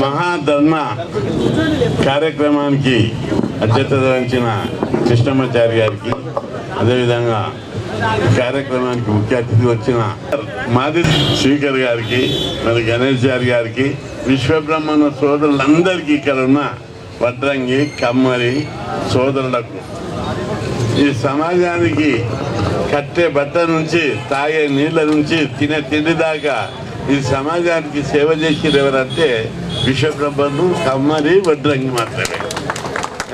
మహాధర్మ కార్యక్రమానికి అధ్యక్షత వహించిన కృష్ణమాచారి గారికి అదేవిధంగా కార్యక్రమానికి ముఖ్య అతిథి వచ్చిన మాది శ్రీకర్ గారికి మరి గణేష్ గారి గారికి విశ్వబ్రహ్మణ సోదరులందరికీ ఇక్కడ ఉన్న వడ్రంగి కమ్మరి సోదరులకు. ఈ సమాజానికి కట్టే బట్ట నుంచి తాగే నీళ్ళ నుంచి తినే తిండి దాకా ఈ సమాజానికి సేవ చేసేది ఎవరంటే విశ్వబ్రహ్మను కమ్మరి వడ్రంగి మాత్రమే.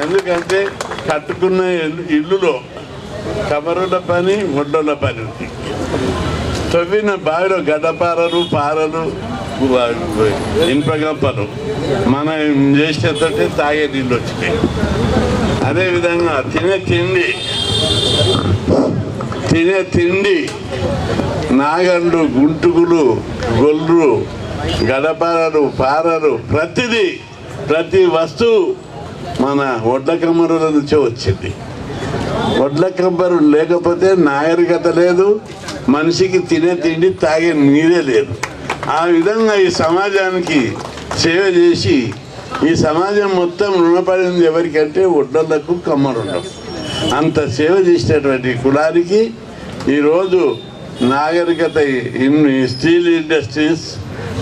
ఎందుకంటే కట్టుకున్న ఇల్లు- ఇల్లులో కమరుల పని ఒడ్డల పని ఉంది. తవ్విన బావిలో గడ్డపారలు పారలు ఇనుపగంపలు మనం చేసేటట్టే తాగే నీళ్ళు వచ్చినాయి. అదేవిధంగా తినే తిండి తినే తిండి నాగళ్ళు గుంటుకులు గొల్లు గడపారలు పారలు ప్రతిదీ ప్రతి వస్తువు మన ఒడ్ల కమ్మరుల నుంచే వచ్చింది. ఒడ్ల కమ్మరు లేకపోతే నాగరికత లేదు మనిషికి తినే తిండి తాగే నీరే లేదు. ఆ విధంగా ఈ సమాజానికి సేవ చేసి ఈ సమాజం మొత్తం రుణపడింది ఎవరికంటే వడ్డలకు కమ్మరుండవు. అంత సేవ చేసినటువంటి కులానికి ఈరోజు నాగరికత ఇన్ స్టీల్ ఇండస్ట్రీస్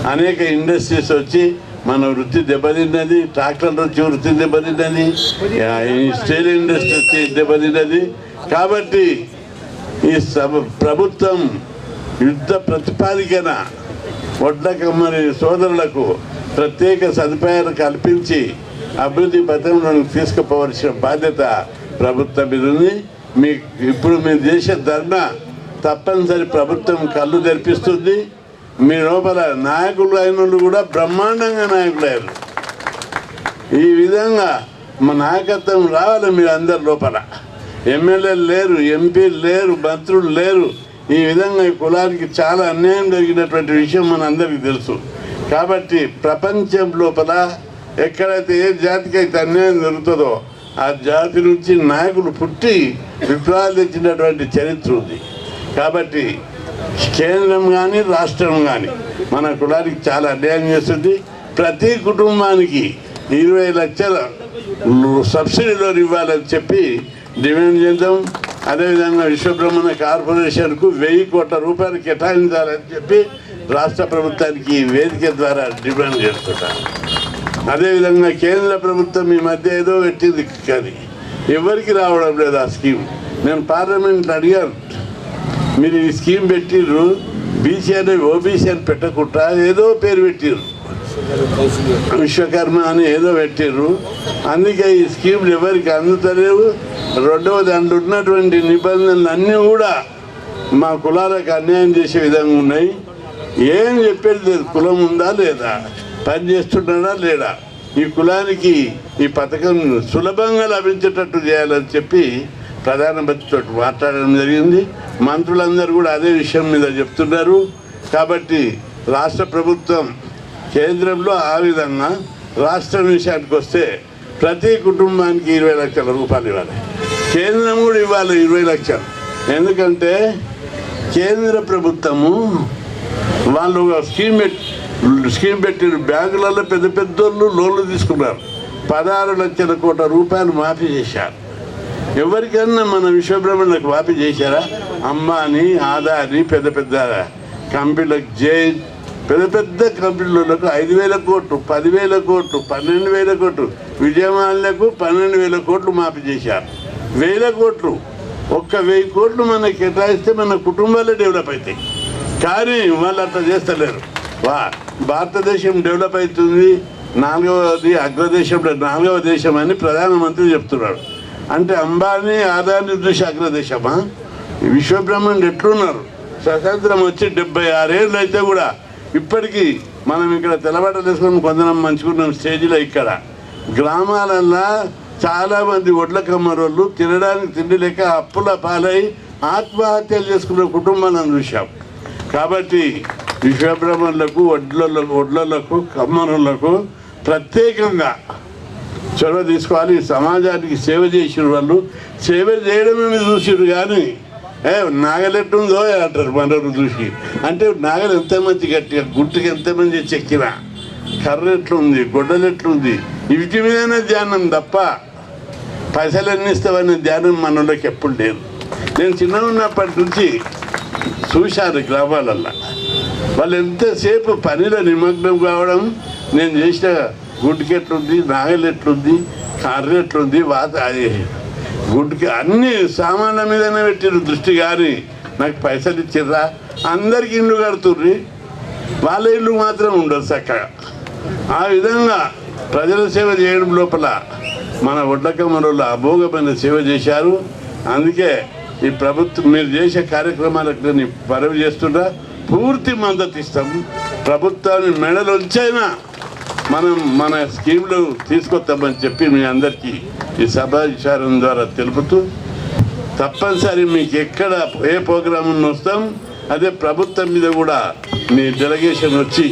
అనేక ఇండస్ట్రీస్ వచ్చి మన వృత్తి దెబ్బతిన్నది ట్రాక్టర్ల వచ్చి వృత్తి దెబ్బతిన్నది ఈ స్టీల్ ఇండస్ట్రీ వచ్చి దెబ్బతిన్నది. కాబట్టి ఈ ప్రభుత్వం యుద్ధ ప్రతిపాదికన వడ్ల మరి సోదరులకు ప్రత్యేక సదుపాయాలు కల్పించి అభివృద్ధి పథంలో తీసుకుపోవలసిన బాధ్యత ప్రభుత్వం మీద ఉంది. మీ ఇప్పుడు మీరు చేసే ధర్మ తప్పనిసరి ప్రభుత్వం కళ్ళు తెరిపిస్తుంది. మీ లోపల నాయకులు అయిన కూడా బ్రహ్మాండంగా నాయకులు అయ్యారు ఈ విధంగా మా నాయకత్వం రావాలి మీరు అందరి లోపల. ఎమ్మెల్యేలు లేరు ఎంపీలు లేరు మంత్రులు లేరు. ఈ విధంగా ఈ కులానికి చాలా అన్యాయం జరిగినటువంటి విషయం మన అందరికీ తెలుసు. కాబట్టి ప్రపంచం లోపల ఎక్కడైతే ఏ జాతికి అయితే అన్యాయం జరుగుతుందో ఆ జాతి నుంచి నాయకులు పుట్టి విప్లవాలు తెచ్చినటువంటి చరిత్ర ఉంది. కాబట్టి కేంద్రం కానీ రాష్ట్రం కానీ మన కులానికి చాలా అన్యాయం చేస్తుంది. ప్రతి కుటుంబానికి ఇరవై లక్షల సబ్సిడీలో ఇవ్వాలని చెప్పి డిమాండ్ చేద్దాం. అదేవిధంగా విశ్వబ్రహ్మణ కార్పొరేషన్కు వెయ్యి కోట్ల రూపాయలు కేటాయించాలని చెప్పి రాష్ట్ర ప్రభుత్వానికి ఈ వేదిక ద్వారా డిమాండ్ చేస్తున్నాను అదేవిధంగా కేంద్ర ప్రభుత్వం ఈ మధ్య ఏదో పెట్టింది కానీ ఎవరికి రావడం లేదు ఆ స్కీమ్. నేను పార్లమెంట్లో అడిగాను. మీరు ఈ స్కీమ్ పెట్టిర్రు బీసీ అని ఓబీసీ అని పెట్టకుండా ఏదో పేరు పెట్టిర్రు. విశ్వకర్మ అని ఏదో పెట్టిర్రు. అందుకే ఈ స్కీమ్లు ఎవరికి అందుతలేవు. రెండవది దాంట్లో ఉన్నటువంటి నిబంధనలు అన్నీ కూడా మా కులాలకు అన్యాయం చేసే విధంగా ఉన్నాయి. ఏం చెప్పేది లేదు. కులం ఉందా లేదా? పని చేస్తున్నాడా లేడా? ఈ కులానికి ఈ పథకం సులభంగా లభించేటట్టు చేయాలని చెప్పి ప్రధానమంత్రితో మాట్లాడడం జరిగింది. మంత్రులందరూ కూడా అదే విషయం మీద చెప్తున్నారు. కాబట్టి రాష్ట్ర ప్రభుత్వం కేంద్రంలో ఆ విధంగా రాష్ట్రం విషయానికి వస్తే ప్రతి కుటుంబానికి ఇరవై లక్షల రూపాయలు ఇవ్వాలి. కేంద్రం కూడా ఇవ్వాలి ఇరవై లక్షలు. ఎందుకంటే కేంద్ర ప్రభుత్వము వాళ్ళు ఒక స్కీమ్ పెట్టి స్కీమ్ పెట్టిన బ్యాంకులలో పెద్ద పెద్దోళ్ళు లోన్లు తీసుకున్నారు. పదహారు లక్షల కోట్ల రూపాయలు మాఫీ చేశారు. ఎవరికన్నా మన విశ్వబ్రహ్మణులకు వాపి చేశారా? అమ్మాని ఆదాని పెద్ద పెద్ద కంపెనీలకు జే పెద్ద పెద్ద కంపెనీలకు ఐదు వేల కోట్లు పదివేల కోట్లు పన్నెండు వేల కోట్లు విజయమాలకు పన్నెండు వేల కోట్లు మాఫీ చేశారు. వేల కోట్లు. ఒక్క వెయ్యి కోట్లు మనకి కేటాయిస్తే మన కుటుంబాలే డెవలప్ అవుతాయి. కానీ వాళ్ళు అట్లా చేస్తలేరు. వా భారతదేశం డెవలప్ అవుతుంది. నాలుగవది అగ్రదేశంలో నాలుగవ దేశం అని ప్రధానమంత్రి చెప్తున్నాడు అంటే అంబానీ ఆదాని చూసి అగ్రదేశమా విశ్వబ్రహ్మాండ ఎట్లున్నారు? స్వతంత్రం వచ్చి డెబ్బై ఆరేళ్ళు అయితే కూడా ఇప్పటికీ మనం ఇక్కడ తెల్లబట్టలు కొందరం మంచుకున్నాం స్టేజ్లో ఇక్కడ. గ్రామాలల్లో చాలామంది ఒడ్ల కమ్మరోళ్ళు తినడానికి తిండి లేక అప్పుల పాలై ఆత్మహత్యలు చేసుకున్న కుటుంబాలను చూశాం. కాబట్టి విశ్వబ్రహ్మణులకు ఒడ్లకు ఒడ్లకు కమ్మరులకు ప్రత్యేకంగా చొరవ తీసుకోవాలి. సమాజానికి సేవ చేసిన వాళ్ళు. సేవ చేయడమే మీరు చూసిరు కానీ ఏ నాగలెట్టుందో అంటారు మనరు చూసి. అంటే నాగలు ఎంతమంది గట్టిగా గుట్టుకి ఎంతమంది చెక్కిన. కర్ర ఎట్లుంది గొడ్డలు ఎట్లుంది వీటి మీదనే ధ్యానం తప్ప పైసలు అన్నిస్తావనే ధ్యానం మనలోకి ఎప్పుడు లేదు. నేను చిన్న ఉన్నప్పటి నుంచి చూశాను గ్రామాలల్లో. వాళ్ళు ఎంతసేపు పనిలో నిమగ్నం కావడం నేను చేసిన గుడ్డుకి ఎట్లుంది? నాగలు ఎట్లుంది? కర్ర ఎట్లుంది? వాత అది గుడ్డుకి అన్ని సామాన్ల మీదనే పెట్టిరు దృష్టి కానీ నాకు పైసలు ఇచ్చిర్రా? అందరికి ఇల్లు కడుతుర్రి. వాళ్ళ ఇల్లు మాత్రం ఉండదు చక్కగా. ఆ విధంగా ప్రజల సేవ చేయడం లోపల మన ఒడ్లకమ్మరులు అభోగమైన సేవ చేశారు. అందుకే ఈ ప్రభుత్వం మీరు చేసే కార్యక్రమాలకు నేను పరవి చేస్తున్నా. పూర్తి మద్దతు ఇస్తాం. ప్రభుత్వాన్ని మెడలొంచైనా మనం మన స్కీమ్లు తీసుకొస్తామని చెప్పి మీ అందరికీ ఈ సభా విచారం ద్వారా తెలుపుతూ తప్పనిసరి మీకు ఎక్కడ ఏ ప్రోగ్రామ్ వస్తాం అదే ప్రభుత్వం మీద కూడా మీ డెలిగేషన్ వచ్చి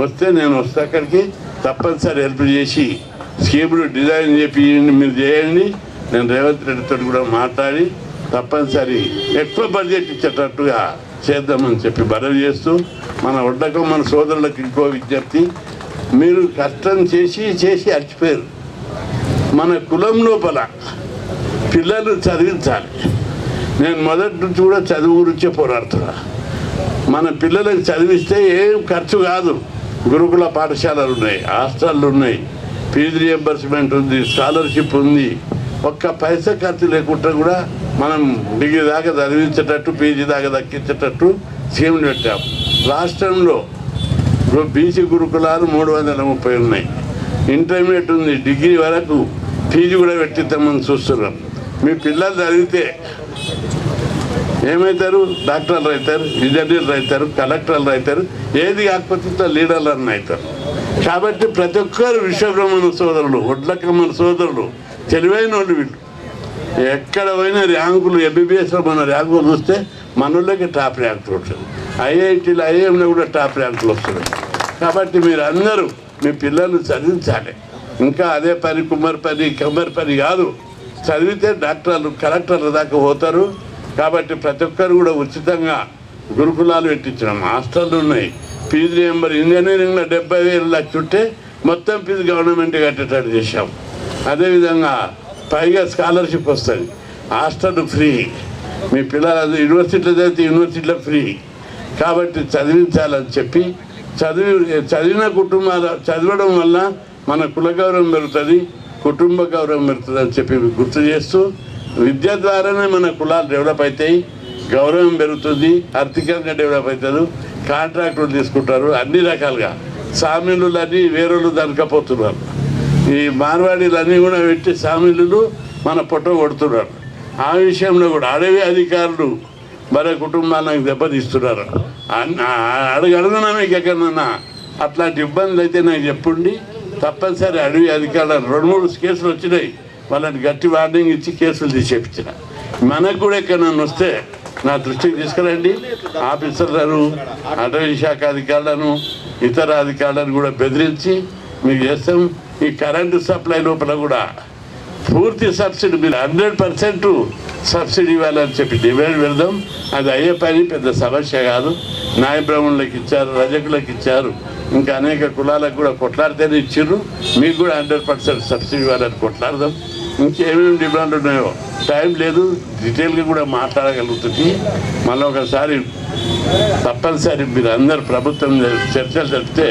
వస్తే నేను వస్తే అక్కడికి. తప్పనిసరి హెల్ప్ చేసి స్కీములు డిజైన్ చెప్పి మీరు చేయండి. నేను రేవంత్ రెడ్డితో కూడా మాట్లాడి తప్పనిసరి ఎక్కువ బడ్జెట్ ఇచ్చేటట్టుగా చేద్దామని చెప్పి బరవ చేస్తూ మన వడ్డకం మన సోదరులకు ఇంకో విజ్ఞప్తి మీరు కష్టం చేసి చేసి అడిచిపోయారు మన కులం లోపల పిల్లలు చదివించాలి. నేను మొదటి నుంచి కూడా చదువు గురించే పోరాడుతున్నా. మన పిల్లలకు చదివిస్తే ఏం ఖర్చు కాదు. గురుకుల పాఠశాలలు ఉన్నాయి హాస్టళ్ళు ఉన్నాయి ఫీజు రియంబర్స్మెంట్ ఉంది స్కాలర్షిప్ ఉంది. ఒక్క పైసా ఖర్చు లేకుండా కూడా మనం డిగ్రీ దాకా చదివించేటట్టు పీజీ దాకా దక్కించేటట్టు స్కీమ్లు పెట్టాం. రాష్ట్రంలో బీసీ గురుకులాలు మూడు వందల ముప్పై ఉన్నాయి. ఇంటర్మీడియట్ ఉంది డిగ్రీ వరకు ఫీజు కూడా పెట్టిద్దామని చూస్తున్నాం. మీ పిల్లలు చదివితే ఏమవుతారు? డాక్టర్లు అవుతారు ఇంజనీర్లు అవుతారు కలెక్టర్లు అవుతారు ఏది కాకపోతే లీడర్లు అన్న అవుతారు. కాబట్టి ప్రతి ఒక్కరు విశ్వబ్రహ్మణ సోదరులు ఒడ్లకమ్మన సోదరులు తెలివైన వాళ్ళు వీళ్ళు. ఎక్కడ పోయినా ర్యాంకులు ఎంబీబీఎస్లో మన ర్యాంకులు చూస్తే మనలోకి టాప్ ర్యాంకులు ఉంటుంది ఐఐటీలు ఐఏఎంలో కూడా టాప్ ర్యాంకులు వస్తున్నాయి. కాబట్టి మీరు అందరూ మీ పిల్లల్ని చదివించాలి. ఇంకా అదే పని కుమ్మరి పని కమ్మరి పని కాదు. చదివితే డాక్టర్లు కలెక్టర్ల దాకా పోతారు. కాబట్టి ప్రతి ఒక్కరు కూడా ఉచితంగా గురుకులాలు పెట్టించినాం హాస్టళ్ళు ఉన్నాయి. ఫీజు నెంబర్ ఇంజనీరింగ్లో డెబ్బై వేలు లక్ష ఉంటే మొత్తం ఫీజు గవర్నమెంట్ కట్టేటట్టు చేశాం. అదేవిధంగా పైగా స్కాలర్షిప్ వస్తుంది. Hostel free. మీ పిల్లలు యూనివర్సిటీలో చదివితే యూనివర్సిటీలో ఫ్రీ. కాబట్టి చదివించాలని చెప్పి చదివి చదివిన కుటుంబాల చదవడం వల్ల మన కుల గౌరవం పెరుగుతుంది కుటుంబ గౌరవం పెరుగుతుంది అని చెప్పి గుర్తు చేస్తూ విద్య ద్వారానే మన కులాలు డెవలప్ అవుతాయి గౌరవం పెరుగుతుంది ఆర్థికంగా డెవలప్ అవుతారు కాంట్రాక్టులు తీసుకుంటారు అన్ని రకాలుగా. సామీలు అన్నీ వేరేళ్ళు దనకపోతున్నారు ఈ మార్వాడీలు అన్నీ కూడా పెట్టి సామీలు మన పొట్ట కొడుతున్నారు. ఆ విషయంలో కూడా అడవి అధికారులు మరో కుటుంబానికి దెబ్బతీస్తున్నారు. అన్- మీకు ఎక్కడన్నా? అట్లాంటి ఇబ్బందులు అయితే నాకు చెప్పండి. తప్పనిసరి అడవి అధికారులు రెండు మూడు కేసులు వచ్చినాయి. వాళ్ళని గట్టి వార్నింగ్ ఇచ్చి కేసులు తీసేపించిన. మనకు కూడా ఎక్కడన్నా వస్తే నా దృష్టికి తీసుకురండి. ఆఫీసర్లను అటవీ శాఖ అధికారులను ఇతర అధికారులను కూడా బెదిరించి మీకు చేస్తాం. ఈ కరెంటు సప్లై లోపల కూడా పూర్తి సబ్సిడీ మీరు హండ్రెడ్ పర్సెంట్ సబ్సిడీ ఇవ్వాలని చెప్పి డిమాండ్ పెడదాం. అది అయ్యే పని పెద్ద సమస్య కాదు. న్యాయ బ్రాహ్మణులకు ఇచ్చారు రజకులకు ఇచ్చారు. ఇంకా అనేక కులాలకు కూడా కొట్లాడితేనే ఇచ్చారు మీకు కూడా హండ్రెడ్ పర్సెంట్ సబ్సిడీ ఇవ్వాలని కొట్లాడదాం. ఇంకేమేమి డిమాండ్ ఉన్నాయో టైం లేదు. డీటెయిల్గా కూడా మాట్లాడగలుగుతుంది. మళ్ళీ ఒకసారి తప్పనిసరి మీరు అందరు ప్రభుత్వం చర్చలు జరిపితే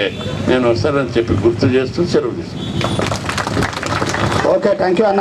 నేను వస్తానని చెప్పి గుర్తు చేస్తూ సెలవు తీసుకుంటాను. ఓకే థ్యాంక్ యూ అన్న.